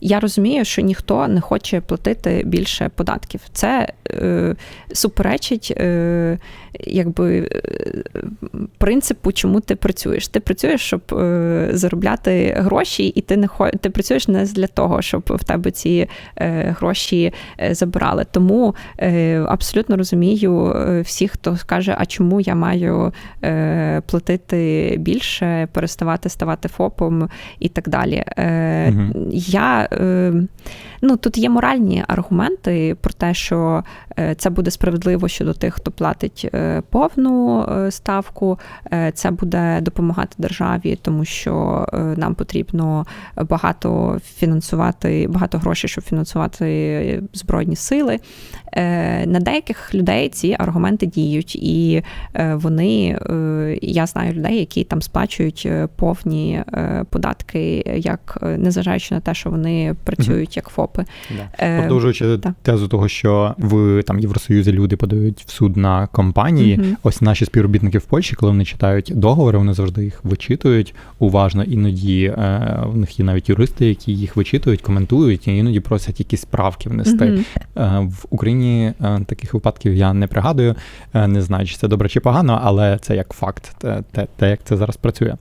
я розумію, що ніхто не хоче платити більше податків. Це е, суперечить е, якби, е, принципу, чому ти працюєш. Ти працюєш, щоб е, заробляти гроші, і ти не хо... ти працюєш не для того, щоб в тебе ці е, гроші е, забирали. Тому е, абсолютно розумію е, всіх, хто скаже, а чому я маю е, платити більше, переставати ставати ФОПом і так далі. Е, Мгм. Я Um. Ну тут є моральні аргументи про те, що е, це буде справедливо щодо тих, хто платить е, повну е, ставку. Це буде допомагати державі, тому що нам потрібно багато фінансувати, багато грошей, щоб фінансувати збройні сили. На деяких людей ці аргументи діють, і вони я знаю людей, які там сплачують повні податки, як незважаючи на те, що вони працюють як ФОПи. Да. Е, Продовжуючи так. тезу того, що в там Євросоюзі люди подають в суд на компанії. Мгм. Ось наші співробітники в Польщі, коли вони читають договори, вони завжди їх вичитують уважно. Іноді е, в них є навіть юристи, які їх вичитують, коментують, і іноді просять якісь справки внести. Мгм. Е, В Україні е, таких випадків я не пригадую. Е, Не знаю, чи це добре чи погано, але це як факт, те, те, те як це зараз працює.